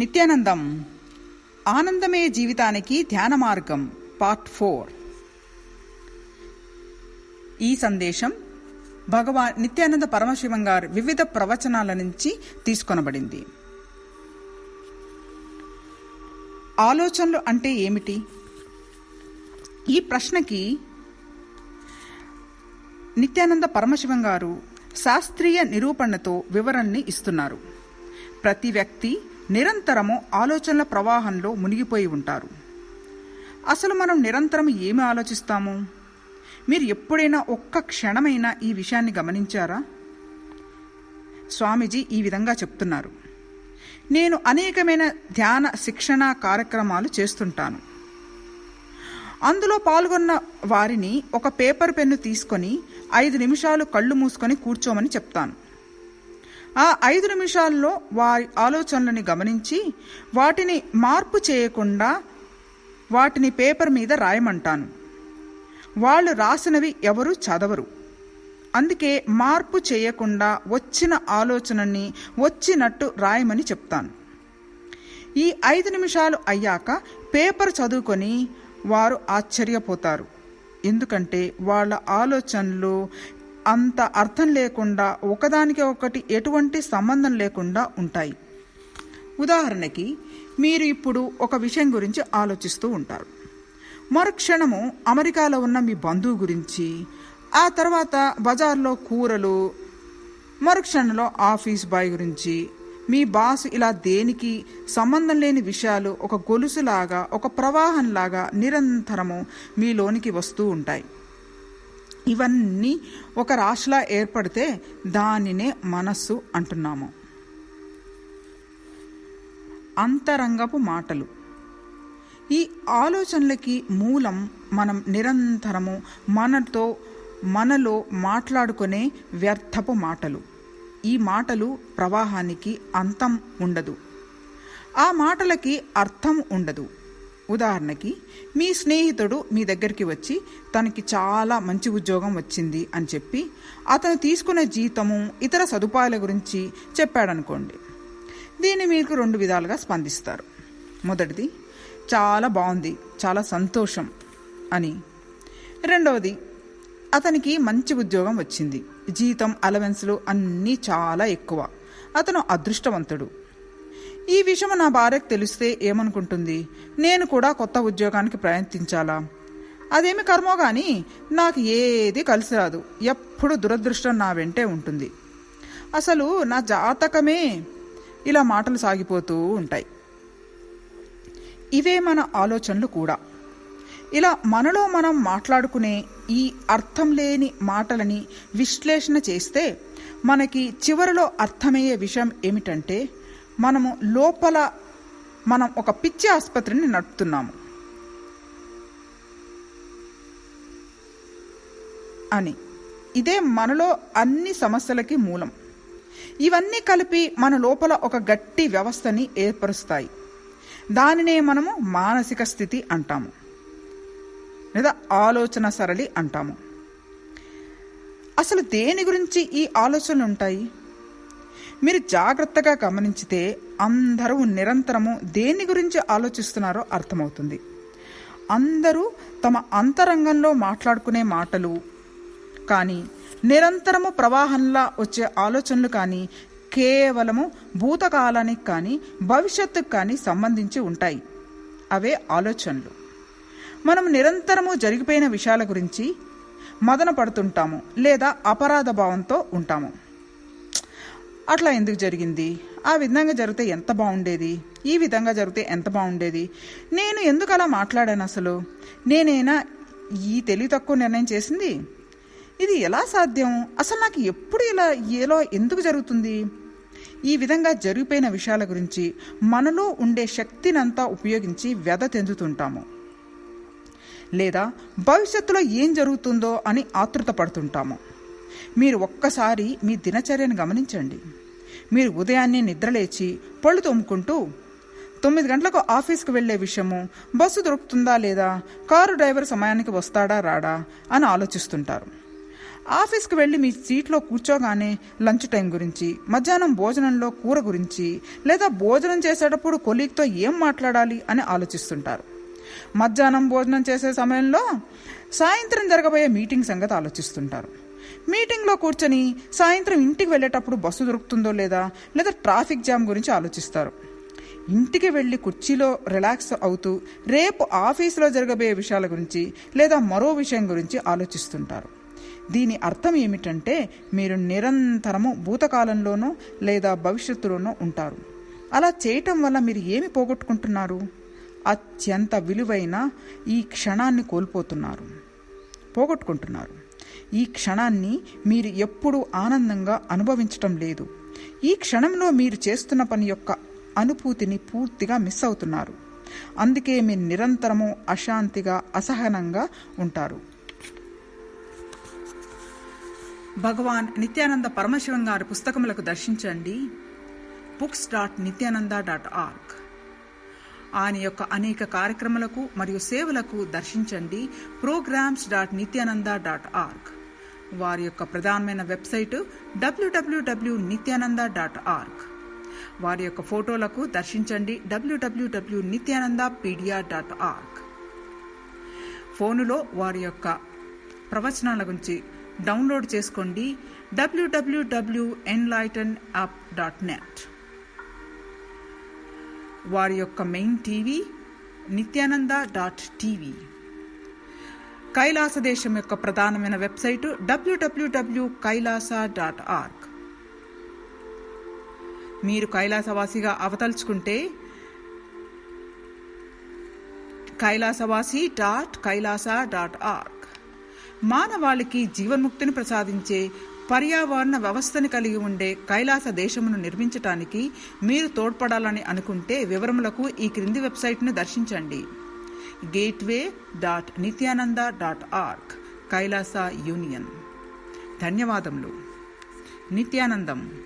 నిత్యానందం. ఆనందమే జీవితానికి ధ్యాన మార్గం పార్ట్ ఫోర్. ఈ సందేశం భగవాన్ నిత్యానంద పరమశివం గారు వివిధ ప్రవచనాల నుంచి తీసుకొనబడింది. ఆలోచనలు అంటే ఏమిటి? ఈ ప్రశ్నకి నిత్యానంద పరమశివం గారు శాస్త్రీయ నిరూపణతో వివరణని ఇస్తున్నారు. ప్రతి వ్యక్తి నిరంతరము ఆలోచనల ప్రవాహంలో మునిగిపోయి ఉంటారు. అసలు మనం నిరంతరం ఏమి ఆలోచిస్తాము? మీరు ఎప్పుడైనా ఒక్క క్షణమైనా ఈ విషయాన్ని గమనించారా? స్వామీజీ ఈ విధంగా చెప్తున్నారు. నేను అనేకమైన ధ్యాన శిక్షణ కార్యక్రమాలు చేస్తుంటాను. అందులో పాల్గొన్న వారిని ఒక పేపర్ పెన్ను తీసుకొని ఐదు నిమిషాలు కళ్ళు మూసుకొని కూర్చోమని చెప్తాను. ఆ ఐదు నిమిషాల్లో వారి ఆలోచనలని గమనించి వాటిని మార్పు చేయకుండా వాటిని పేపర్ మీద రాయమంటాను. వాళ్ళు రాసినవి ఎవరు చదవరు. అందుకే మార్పు చేయకుండా వచ్చిన ఆలోచనని వచ్చినట్టు రాయమని చెప్తాను. ఈ ఐదు నిమిషాలు అయ్యాక పేపర్ చదువుకొని వారు ఆశ్చర్యపోతారు. ఎందుకంటే వాళ్ళ ఆలోచనలు అంత అర్థం లేకుండా ఒకదానికి ఒకటి ఎటువంటి సంబంధం లేకుండా ఉంటాయి. ఉదాహరణకి మీరు ఇప్పుడు ఒక విషయం గురించి ఆలోచిస్తూ ఉంటారు. మరుక్షణము అమెరికాలో ఉన్న మీ బంధువు గురించి ఆ తర్వాత బజార్లో కూరలు మరుక్షణంలో ఆఫీస్ బాయ్ గురించి మీ బాస్ ఇలా దేనికి సంబంధం లేని విషయాలు ఒక గొలుసులాగా ఒక ప్రవాహంలాగా నిరంతరము మీలోనికి వస్తూ ఉంటాయి. ఇవన్నీ ఒక రాశిలా ఏర్పడితే దానినే మనస్సు అంటున్నాము. అంతరంగపు మాటలు. ఈ ఆలోచనలకి మూలం మనం నిరంతరము మనతో మనలో మాట్లాడుకునే వ్యర్థపు మాటలు. ఈ మాటలు ప్రవాహానికి అంతం ఉండదు. ఆ మాటలకి అర్థం ఉండదు. ఉదాహరణకి మీ స్నేహితుడు మీ దగ్గరికి వచ్చి తనకి చాలా మంచి ఉద్యోగం వచ్చింది అని చెప్పి అతను తీసుకునే జీతము ఇతర సదుపాయాల గురించి చెప్పాడనుకోండి. దీన్ని మీకు రెండు విధాలుగా స్పందిస్తారు. మొదటిది చాలా బాగుంది చాలా సంతోషం అని. రెండవది అతనికి మంచి ఉద్యోగం వచ్చింది. జీతం అలవెన్స్లు అన్నీ చాలా ఎక్కువ. అతను అదృష్టవంతుడు. ఈ విషయం నా భార్యకు తెలిస్తే ఏమనుకుంటుంది? నేను కూడా కొత్త ఉద్యోగానికి ప్రయత్నించాలా? అదేమి కర్మో కానీ నాకు ఏది కలిసి రాదు. ఎప్పుడు దురదృష్టం నా వెంటే ఉంటుంది. అసలు నా జాతకమే ఇలా మాటలు సాగిపోతూ ఉంటాయి. ఇవే మన ఆలోచనలు కూడా. ఇలా మనలో మనం మాట్లాడుకునే ఈ అర్థం లేని మాటలని విశ్లేషణ చేస్తే మనకి చివరిలో అర్థమయ్యే విషయం ఏమిటంటే మనము లోపల మనం ఒక పిచ్చి ఆసుపత్రిని నడుపుతున్నాము అని. ఇదే మనలో అన్ని సమస్యలకి మూలం. ఇవన్నీ కలిపి మన లోపల ఒక గట్టి వ్యవస్థని ఏర్పరుస్తాయి. దానినే మనము మానసిక స్థితి అంటాము. లేదా ఆలోచన సరళి అంటాము. అసలు దేని గురించి ఈ ఆలోచనలు ఉంటాయి? మీరు జాగ్రత్తగా గమనించితే అందరూ నిరంతరము దేని గురించి ఆలోచిస్తున్నారో అర్థమవుతుంది. అందరూ తమ అంతరంగంలో మాట్లాడుకునే మాటలు కానీ నిరంతరము ప్రవాహంలా వచ్చే ఆలోచనలు కానీ కేవలము భూతకాలానికి కానీ భవిష్యత్తుకు కానీ సంబంధించి ఉంటాయి. అవే ఆలోచనలు. మనం నిరంతరము జరిగిపోయిన విషయాల గురించి మదన పడుతుంటాము లేదా అపరాధ భావంతో ఉంటాము. అట్లా ఎందుకు జరిగింది? ఆ విధంగా జరిగితే ఎంత బాగుండేది? ఈ విధంగా జరిగితే ఎంత బాగుండేది? నేను ఎందుకు అలా మాట్లాడాను అసలు? నేనైనా ఈ తెలివి తక్కువ నిర్ణయం చేసింది? ఇది ఎలా సాధ్యం? అసలు నాకు ఎప్పుడు ఇలా ఏలో ఎందుకు జరుగుతుంది? ఈ విధంగా జరిగిపోయిన విషయాల గురించి మనలో ఉండే శక్తినంతా ఉపయోగించి వ్యధ తెందుతుంటాము లేదా భవిష్యత్తులో ఏం జరుగుతుందో అని ఆతృత పడుతుంటాము. మీరు ఒక్కసారి మీ దినచర్యను గమనించండి. మీరు ఉదయాన్నే నిద్రలేచి పళ్ళు తోముకుంటూ తొమ్మిది గంటలకు ఆఫీస్కి వెళ్ళే విషయము బస్సు దొరుకుతుందా లేదా కారు డ్రైవర్ సమయానికి వస్తాడా రాడా అని ఆలోచిస్తుంటారు. ఆఫీస్కి వెళ్ళి మీ సీట్లో కూర్చోగానే లంచ్ టైం గురించి మధ్యాహ్నం భోజనంలో కూర గురించి లేదా భోజనం చేసేటప్పుడు కొలీగ్తో ఏం మాట్లాడాలి అని ఆలోచిస్తుంటారు. మధ్యాహ్నం భోజనం చేసే సమయంలో సాయంత్రం జరగబోయే మీటింగ్ సంగతి ఆలోచిస్తుంటారు. మీటింగ్లో కూర్చొని సాయంత్రం ఇంటికి వెళ్ళేటప్పుడు బస్సు దొరుకుతుందో లేదా లేదా ట్రాఫిక్ జామ్ గురించి ఆలోచిస్తారు. ఇంటికి వెళ్ళి కుర్చీలో రిలాక్స్ అవుతూ రేపు ఆఫీసులో జరగబోయే విషయాల గురించి లేదా మరో విషయం గురించి ఆలోచిస్తుంటారు. దీని అర్థం ఏమిటంటే మీరు నిరంతరము భూతకాలంలోనో లేదా భవిష్యత్తులోనో ఉంటారు. అలా చేయటం వల్ల మీరు ఏమి పోగొట్టుకుంటున్నారు? అత్యంత విలువైన ఈ క్షణాన్ని కోల్పోతున్నారు. పోగొట్టుకుంటున్నారు. ఈ క్షణాన్ని మీరు ఎప్పుడూ ఆనందంగా అనుభవించటం లేదు. ఈ క్షణంలో మీరు చేస్తున్న పని యొక్క అనుభూతిని పూర్తిగా మిస్ అవుతున్నారు. అందుకే మీరు నిరంతరము అశాంతిగా అసహనంగా ఉంటారు. భగవాన్ నిత్యానంద పరమశివం గారి పుస్తకములకు దర్శించండి. Books dot Nithyananda dot org. ఆయన యొక్క అనేక కార్యక్రమాలకు మరియు సేవలకు దర్శించండి. Programs dot Nithyananda dot org. వారి యొక్క ప్రధానమైన website WWW Nithyananda dot org వారి యొక్క ఫోటోలకు దర్శించండి డబ్ల్యూడబ్ల్యూడబ్ల్యూ నిత్యానంద పీడియా డాట్ ఆర్గ్ ఫోనులో వారి యొక్క ప్రవచనాల గురించి డౌన్లోడ్ చేసుకోండి WWW enlighten app dot net వారి యొక్క main TV Nithyananda dot TV Kailasa దేశం యొక్క ప్రధానమైన website WWW Kailasa dot org మీరు కైలాసవాసిగా అవతలుచుకుంటే కైలాసవాసి డాట్ కైలాస డాట్ ఆర్గ్ మానవాళికి జీవన్ముక్తిని ప్రసాదించే పర్యావరణ వ్యవస్థని కలిగి ఉండే కైలాస దేశమును నిర్మించటానికి మీరు తోడ్పడాలని అనుకుంటే వివరములకు ఈ క్రింది వెబ్సైట్ను దర్శించండి. Gateway dot Nithyananda dot org Kailasa union ధన్యవాదములు. నిత్యానందం.